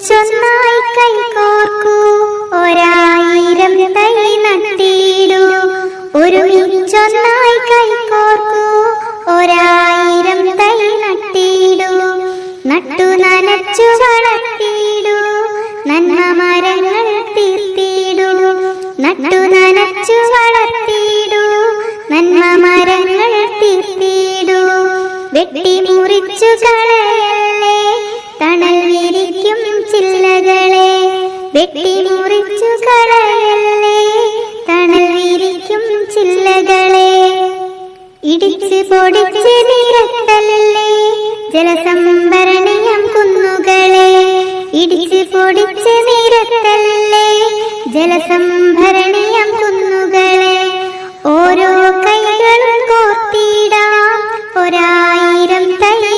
ഒരുമിച്ചൊന്നായി കൈകോർക്കൂ. ഒരായിരം തൈ നട്ടിടൂ. ഒരുമിച്ചൊന്നായി കൈകോർക്കൂ. ഒരായിരം തൈ നട്ടിടൂ. നട്ടു നനച്ചു വളർത്തിയിടൂ നന്മ മരങ്ങൾ തീർത്തിടൂ. നട്ടു നനച്ചു വളർത്തിയിടൂ നന്മ മരങ്ങൾ തീർത്തിടൂ. വെട്ടി മുറിച്ചു കളയല്ലേ. വെട്ടി മുറിച്ചു കളയല്ലേ? തണൽ വിരിക്കും ചില്ലകളെ. ഇടിച്ച് പൊടിച്ച് നിരത്തല്ലേ ജലസംഭരണിയം കുന്നുകളെ. ഇടിച്ച് പൊടിച്ച് നിരത്തല്ലേ ജലസംഭരണിയം കുന്നുകളെ. ഓരോ കൈകളും കോർത്തിടാം. ഒരായിരം തൈ